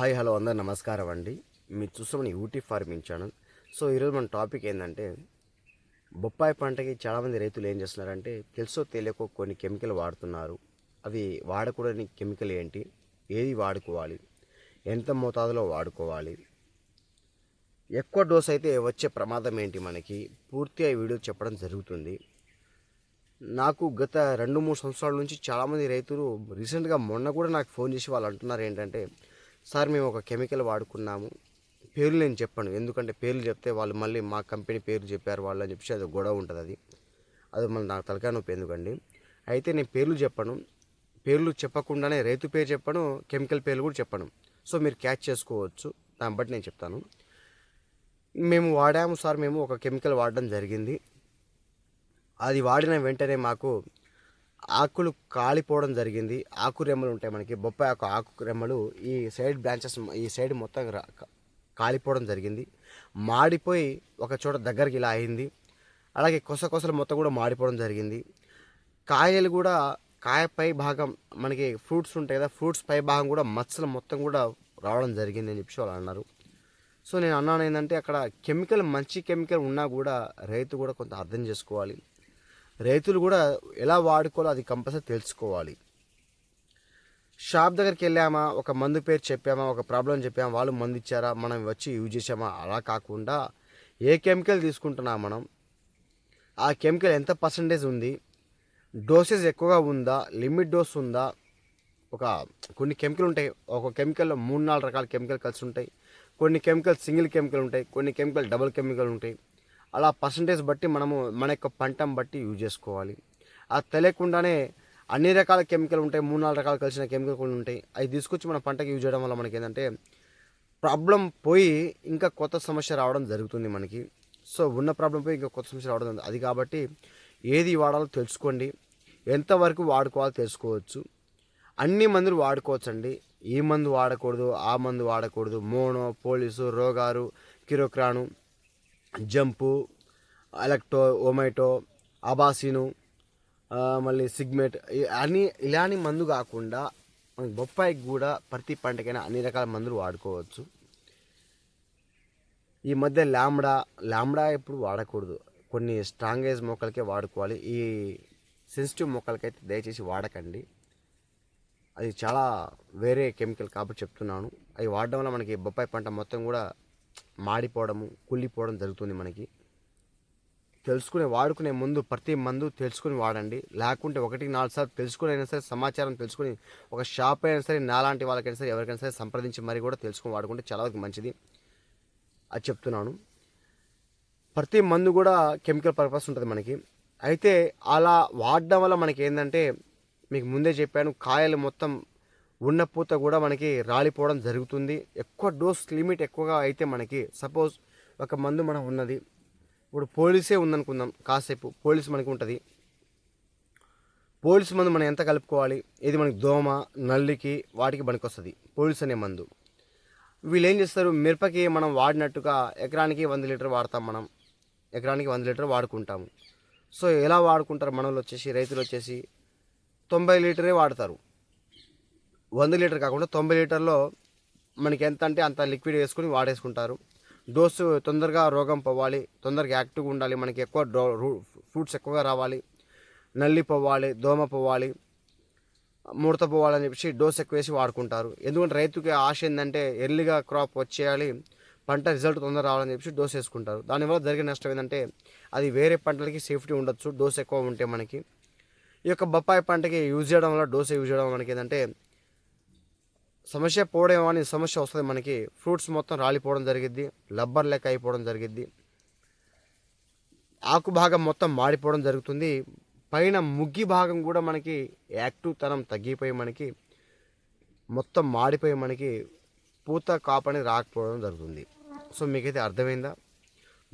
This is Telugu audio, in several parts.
హాయ్ హలో అందరు నమస్కారం అండి. మీరు చూస్తామని యూటీ ఫార్మింగ్ ఛానల్. సో ఈరోజు మన టాపిక్ ఏంటంటే బొప్పాయి పంటకి చాలామంది రైతులు ఏం చేస్తున్నారంటే తెలుసో తెలియకో కొన్ని కెమికల్ వాడుతున్నారు. అవి వాడకూడని కెమికల్ ఏంటి? ఏది వాడుకోవాలి? ఎంత మోతాదులో వాడుకోవాలి? ఎక్కువ డోస్ అయితే వచ్చే ప్రమాదం ఏంటి మనకి? పూర్తిగా వీడియో చెప్పడం జరుగుతుంది. నాకు గత రెండు మూడు సంవత్సరాల నుంచి చాలామంది రైతులు రీసెంట్గా మొన్న కూడా నాకు ఫోన్ చేసి వాళ్ళు అంటున్నారు ఏంటంటే సార్ మేము ఒక కెమికల్ వాడుకున్నాము. పేర్లు నేను చెప్పాను. ఎందుకంటే పేర్లు చెప్తే వాళ్ళు మళ్ళీ మా కంపెనీ పేరు చెప్పారు వాళ్ళు అని చెప్పి అది గొడవ ఉంటుంది అది అది మళ్ళీ నాకు తలకాయ నొప్పి ఎందుకండి? అయితే నేను పేర్లు చెప్పను. పేర్లు చెప్పకుండానే రైతు పేరు చెప్పను కెమికల్ పేర్లు కూడా చెప్పను. సో మీరు క్యాచ్ చేసుకోవచ్చు. దాన్ని బట్టి నేను చెప్తాను. మేము వాడాము సార్ మేము ఒక కెమికల్ వాడడం జరిగింది. అది వాడిన వెంటనే మాకు ఆకులు కాలిపోవడం జరిగింది. ఆకు రెమ్మలు ఉంటాయి మనకి. బొప్పాయి ఆకు ఆకు రెమ్మలు ఈ సైడ్ బ్రాంచెస్ ఈ సైడ్ మొత్తం కాలిపోవడం జరిగింది. మాడిపోయి ఒక చోట దగ్గరికి ఇలా అయింది. అలాగే కొస కొసలు మొత్తం కూడా మాడిపోవడం జరిగింది. కాయలు కూడా కాయ పై భాగం మనకి ఫ్రూట్స్ ఉంటాయి కదా ఫ్రూట్స్ పై భాగం కూడా మచ్చలు మొత్తం కూడా రావడం జరిగింది అని చెప్పి వాళ్ళు అన్నారు. సో నేను అన్నాను ఏంటంటే అక్కడ కెమికల్ మంచి కెమికల్ ఉన్నా కూడా రైతు కూడా కొంత అర్థం చేసుకోవాలి. రైతులు కూడా ఎలా వాడుకోవాలో అది కంపల్సరీ తెలుసుకోవాలి. షాప్ దగ్గరికి వెళ్ళామా ఒక మందు పేరు చెప్పామా ఒక ప్రాబ్లం చెప్పామా వాళ్ళు మందు ఇచ్చారా మనం వచ్చి యూజ్ చేసామా అలా కాకుండా ఏ కెమికల్ తీసుకుంటున్నా మనం? ఆ కెమికల్ ఎంత పర్సంటేజ్ ఉంది? డోసేజ్ ఎక్కువగా ఉందా? లిమిట్ డోస్ ఉందా? ఒక కొన్ని కెమికల్ ఉంటాయి ఒక కెమికల్లో మూడు నాలుగు రకాల కెమికల్ కలిసి ఉంటాయి కొన్ని కెమికల్ సింగిల్ కెమికల్ ఉంటాయి కొన్ని కెమికల్ డబుల్ కెమికల్ ఉంటాయి. అలా పర్సంటేజ్ బట్టి మనము మన యొక్క పంటను బట్టి యూజ్ చేసుకోవాలి. అది తెలియకుండానే అన్ని రకాల కెమికల్ ఉంటాయి మూడు నాలుగు రకాలు కలిసిన కెమికల్ కూడా ఉంటాయి. అవి తీసుకొచ్చి మన పంటకి యూజ్ చేయడం వల్ల మనకి ఏంటంటే ప్రాబ్లం పోయి ఇంకా కొత్త సమస్య రావడం జరుగుతుంది మనకి. సో ఉన్న ప్రాబ్లం పోయి ఇంకా కొత్త సమస్య రావడం అది కాబట్టి ఏది వాడాలో తెలుసుకోండి. ఎంతవరకు వాడుకోవాలో తెలుసుకోవచ్చు. అన్ని మందులు వాడుకోవచ్చండి. ఈ మందు వాడకూడదు ఆ మందు వాడకూడదు. మోనో పోలీసు రోగారు కిరోక్రాను జంపు ఎలక్టో ఒమైటో అబాసిను మళ్ళీ సిగ్మెట్ అన్ని ఇలాని మందు కాకుండా మనకి బొప్పాయికి కూడా ప్రతి పంటకైనా అన్ని రకాల మందులు వాడుకోవచ్చు. ఈ మధ్య లాంబ్డా లాంబ్డా ఎప్పుడు వాడకూడదు. కొన్ని స్ట్రాంగేజ్ మొక్కలకే వాడుకోవాలి. ఈ సెన్సిటివ్ మొక్కలకైతే దయచేసి వాడకండి. అది చాలా వేరే కెమికల్ కాబట్టి చెప్తున్నాను. అవి వాడడం వల్ల మనకి బొప్పాయి పంట మొత్తం కూడా మాడిపోవడము కుళ్ళిపోవడం జరుగుతుంది మనకి. తెలుసుకునే వాడుకునే ముందు ప్రతి మందు తెలుసుకుని వాడండి. లేకుంటే ఒకటికి నాలుగు సార్లు తెలుసుకుని అయినా సరే సమాచారం తెలుసుకుని ఒక షాప్ అయినా సరే నాలాంటి వాళ్ళకైనా సరే ఎవరికైనా సరే సంప్రదించి మరీ కూడా తెలుసుకుని వాడుకుంటే చాలా వరకు మంచిది. అది చెప్తున్నాను. ప్రతి మందు కూడా కెమికల్ పర్పస్ ఉంటుంది మనకి. అయితే అలా వాడడం వల్ల మనకి ఏంటంటే మీకు ముందే చెప్పాను కాయలు మొత్తం ఉన్న పూత కూడా మనకి రాలిపోవడం జరుగుతుంది. ఎక్కువ డోస్ లిమిట్ ఎక్కువగా అయితే మనకి సపోజ్ ఒక మందు మనం ఉన్నది. ఇప్పుడు పోలీసే ఉందనుకుందాం. కాసేపు పోలీస్ మనకి ఉంటుంది. పోలీస్ మందు మనం ఎంత కలుపుకోవాలి? ఇది మనకి దోమ నల్లికి వాటికి పనికొస్తుంది. పోలీస్ అనే మందు. వీళ్ళు ఏం చేస్తారు? మిరపకి మనం వాడినట్టుగా ఎకరానికి వంద లీటర్ వాడతాం మనం. ఎకరానికి వంద లీటర్ వాడుకుంటాము. సో ఎలా వాడుకుంటారు? మనలో వచ్చేసి రైతులు వచ్చేసి తొంభై లీటరే వాడతారు. వంద లీటర్ కాకుండా తొంభై లీటర్లో మనకి ఎంత అంటే అంత లిక్విడ్ వేసుకొని వాడేసుకుంటారు. డోసు తొందరగా రోగం పోవాలి తొందరగా యాక్టివ్గా ఉండాలి మనకి ఎక్కువ డో ఫ్రూట్స్ ఎక్కువగా రావాలి నల్లి పోవాలి దోమ పోవాలి ముడత పోవాలని చెప్పేసి డోస్ ఎక్కువ వేసి వాడుకుంటారు. ఎందుకంటే రైతుకి ఆశ ఏంటంటే ఎర్లీగా క్రాప్ వచ్చేయాలి పంట రిజల్ట్ తొందర రావాలని చెప్పేసి డోస్ వేసుకుంటారు. దానివల్ల జరిగే నష్టం ఏంటంటే అది వేరే పంటలకి సేఫ్టీ ఉండొచ్చు డోస్ ఎక్కువ ఉంటే మనకి. ఈ యొక్క బొప్పాయి పంటకి యూజ్ చేయడం వల్ల డోస్ యూజ్ చేయడం వల్ల మనకి ఏంటంటే సమస్య పోవడం అనే సమస్య వస్తుంది మనకి. ఫ్రూట్స్ మొత్తం రాలిపోవడం జరిగిద్ది. లబ్బర్ లెక్క అయిపోవడం జరిగిద్ది. ఆకు భాగం మొత్తం మాడిపోవడం జరుగుతుంది. పైన ముగ్గి భాగం కూడా మనకి యాక్టివ్ తనం తగ్గిపోయి మనకి మొత్తం మాడిపోయి మనకి పూత కాపని రాకపోవడం జరుగుతుంది. సో మీకైతే అర్థమైందా?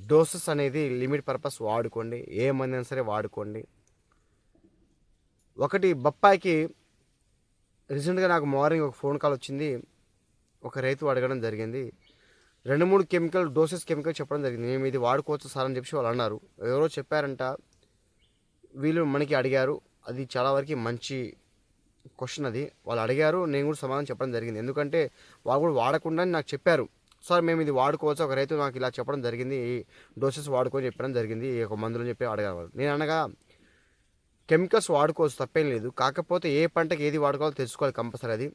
డోసెస్ అనేది లిమిట్ పర్పస్ వాడుకోండి. ఏ మంది అయినా సరే వాడుకోండి. ఒకటి బొప్పాయికి రీసెంట్గా నాకు మార్నింగ్ ఒక ఫోన్ కాల్ వచ్చింది. ఒక రైతు అడగడం జరిగింది. రెండు మూడు కెమికల్ డోసెస్ కెమికల్ చెప్పడం జరిగింది. మేము ఇది వాడుకోవచ్చు సార్ అని చెప్పి వాళ్ళు అన్నారు. ఎవరో చెప్పారంట. వీళ్ళు మనకి అడిగారు. అది చాలా వరకు మంచి క్వశ్చన్ అది. వాళ్ళు అడిగారు. నేను కూడా సమాధానం చెప్పడం జరిగింది. ఎందుకంటే వాళ్ళు కూడా వాడకుండా నాకు చెప్పారు. సార్ మేము ఇది వాడుకోవచ్చు. ఒక రైతు నాకు ఇలా చెప్పడం జరిగింది. ఈ డోసెస్ వాడుకొని చెప్పడం జరిగింది. ఈ ఒక మందులు అని చెప్పి అడగారు నేను అనగా కెమికల్స్ వాడుకోవచ్చు తప్పేం లేదు. కాకపోతే ఏ పంటకి ఏది వాడుకోవాలో తెలుసుకోవాలి కంపల్సరీ అది.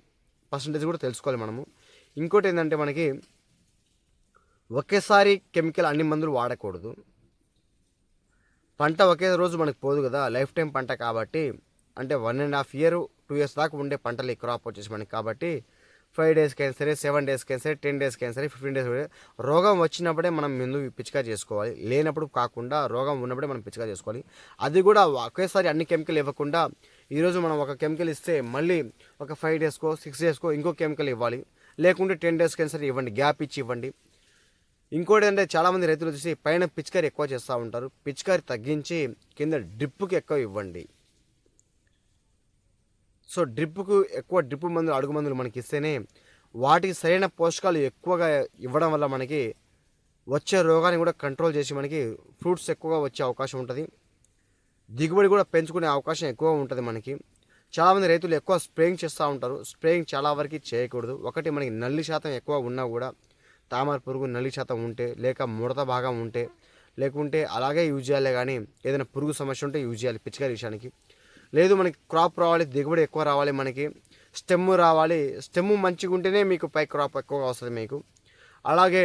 పర్సంటేజ్ కూడా తెలుసుకోవాలి మనము. ఇంకోటి ఏంటంటే మనకి ఒకేసారి కెమికల్ అన్ని మందులు వాడకూడదు. పంట ఒకే రోజు మనకు పోదు కదా లైఫ్ టైం పంట కాబట్టి అంటే one and half year two years దాకా ఉండే పంటలు ఈ క్రాప్ వచ్చేసి మనకి కాబట్టి ఫైవ్ డేస్కి అయినా సరే సెవెన్ డేస్కి అయినా సరే టెన్ డేస్కి అయినా సరే ఫిఫ్టీన్ డేస్ రోగం వచ్చినప్పుడే మనం ముందు పిచ్చిగా చేసుకోవాలి. లేనప్పుడు కాకుండా రోగం ఉన్నప్పుడే మనం పిచ్చిగా చేసుకోవాలి. అది కూడా ఒకేసారి అన్ని కెమికల్ ఇవ్వకుండా ఈరోజు మనం ఒక కెమికల్ ఇస్తే మళ్ళీ ఒక ఫైవ్ డేస్కో సిక్స్ డేస్కో ఇంకో కెమికల్ ఇవ్వాలి. లేకుంటే టెన్ డేస్కి అయినా సరే ఇవ్వండి గ్యాప్ ఇచ్చి ఇవ్వండి. ఇంకోటి అంటే చాలామంది రైతులు వచ్చేసి పైన పిచికారి ఎక్కువ చేస్తూ ఉంటారు. పిచికారి తగ్గించి కింద డ్రిప్కి ఎక్కువ ఇవ్వండి. సో డ్రిప్కు ఎక్కువ డ్రిప్ మందులు అడుగు మందులు మనకి ఇస్తేనే వాటికి సరైన పోషకాలు ఎక్కువగా ఇవ్వడం వల్ల మనకి వచ్చే రోగాన్ని కూడా కంట్రోల్ చేసి మనకి ఫ్రూట్స్ ఎక్కువగా వచ్చే అవకాశం ఉంటుంది. దిగుబడి కూడా పెంచుకునే అవకాశం ఎక్కువ ఉంటుంది మనకి. చాలామంది రైతులు ఎక్కువ స్ప్రేయింగ్ చేస్తూ ఉంటారు. స్ప్రేయింగ్ చాలా వరకు చేయకూడదు. ఒకటి మనకి నల్లి శాతం ఎక్కువ ఉన్నా కూడా తామర పురుగు నల్లి శాతం ఉంటే లేక ముడత భాగం ఉంటే లేకుంటే అలాగే యూజ్ చేయాలి కానీ ఏదైనా పురుగు సమస్య ఉంటే యూజ్ చేయాలి పిచికారి విషయానికి. లేదు మనకి క్రాప్ రావాలి దిగుబడి ఎక్కువ రావాలి మనకి. స్టెమ్ రావాలి. స్టెమ్ మంచిగా ఉంటేనే మీకు పై క్రాప్ ఎక్కువగా వస్తుంది మీకు. అలాగే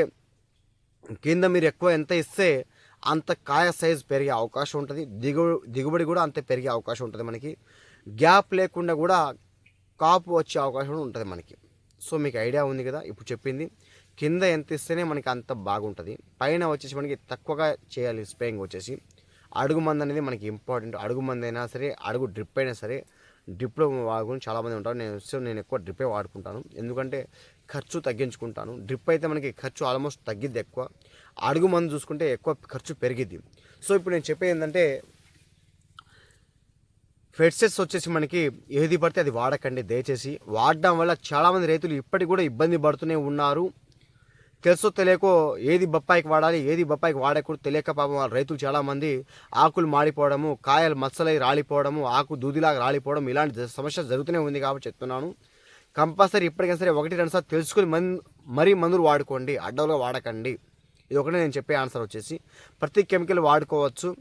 కింద మీరు ఎక్కువ ఎంత ఇస్తే అంత కాయ సైజ్ పెరిగే అవకాశం ఉంటుంది. దిగు దిగుబడి కూడా అంత పెరిగే అవకాశం ఉంటుంది మనకి. గ్యాప్ లేకుండా కూడా కాపు వచ్చే అవకాశం కూడా ఉంటుంది మనకి. సో మీకు ఐడియా ఉంది కదా ఇప్పుడు చెప్పింది. కింద ఎంత ఇస్తేనే మనకి అంత బాగుంటుంది. పైన వచ్చేసి మనకి తక్కువగా చేయాలి స్ప్రేయింగ్ వచ్చేసి. అడుగు మంది అనేది మనకి ఇంపార్టెంట్ అడుగు మంది అయినా సరే అడుగు డ్రిప్ అయినా సరే డ్రిప్లో వాడుకుని చాలామంది ఉంటారు. నేను సో నేను ఎక్కువ డ్రిప్పే వాడుకుంటాను. ఎందుకంటే ఖర్చు తగ్గించుకుంటాను. డ్రిప్ అయితే మనకి ఖర్చు ఆల్మోస్ట్ తగ్గిద్ది ఎక్కువ. అడుగు మందు చూసుకుంటే ఎక్కువ ఖర్చు పెరిగిద్ది. సో ఇప్పుడు నేను చెప్పేది ఏంటంటే ఫెడ్సెస్ వచ్చేసి మనకి ఏది పడితే అది వాడకండి. దయచేసి వాడడం వల్ల చాలామంది రైతులు ఇప్పటికి కూడా ఇబ్బంది పడుతూనే ఉన్నారు. తెలుసో తెలియకో ఏది బొప్పాయికి వాడాలి ఏది బొప్పాయికి వాడకూడదు తెలియక పాపం వాళ్ళ రైతులు చాలామంది ఆకులు మాడిపోవడము కాయలు మచ్చలై రాలిపోవడము ఆకు దూదిలాగా రాలిపోవడం ఇలాంటి జ- సమస్య జరుగుతూనే ఉంది కాబట్టి చెప్తున్నాను. కంపల్సరీ ఇప్పటికైనా సరే ఒకటి రెండు సార్లు తెలుసుకుని మన్ మరీ మందులు వాడుకోండి అడ్డలుగా వాడకండి. ఇది ఒకటే నేను చెప్పే ఆన్సర్ వచ్చేసి ప్రతి కెమికల్ వాడుకోవచ్చు.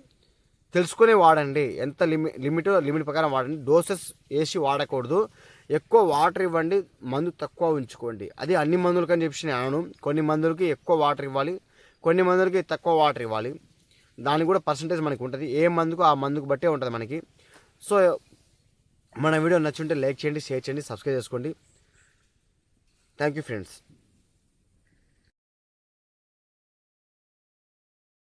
తెలుసుకునే వాడండి ఎంత లిమి లిమిట్ లిమిట్ ప్రకారం వాడండి. డోసెస్ వేసి వాడకూడదు. ఎక్కువ వాటర్ ఇవ్వండి మందు తక్కువ ఉంచుకోండి. అది అన్ని మందులకి అని చెప్పి నేను కొన్ని మందులకి ఎక్కువ వాటర్ ఇవ్వాలి కొన్ని మందులకి తక్కువ వాటర్ ఇవ్వాలి. దానికి కూడా పర్సంటేజ్ మనకి ఉంటుంది. ఏ మందుకు ఆ మందుకు బట్టే ఉంటుంది మనకి. సో మన వీడియో నచ్చుంటే లైక్ చేయండి షేర్ చేయండి సబ్స్క్రైబ్ చేసుకోండి. Thank you friends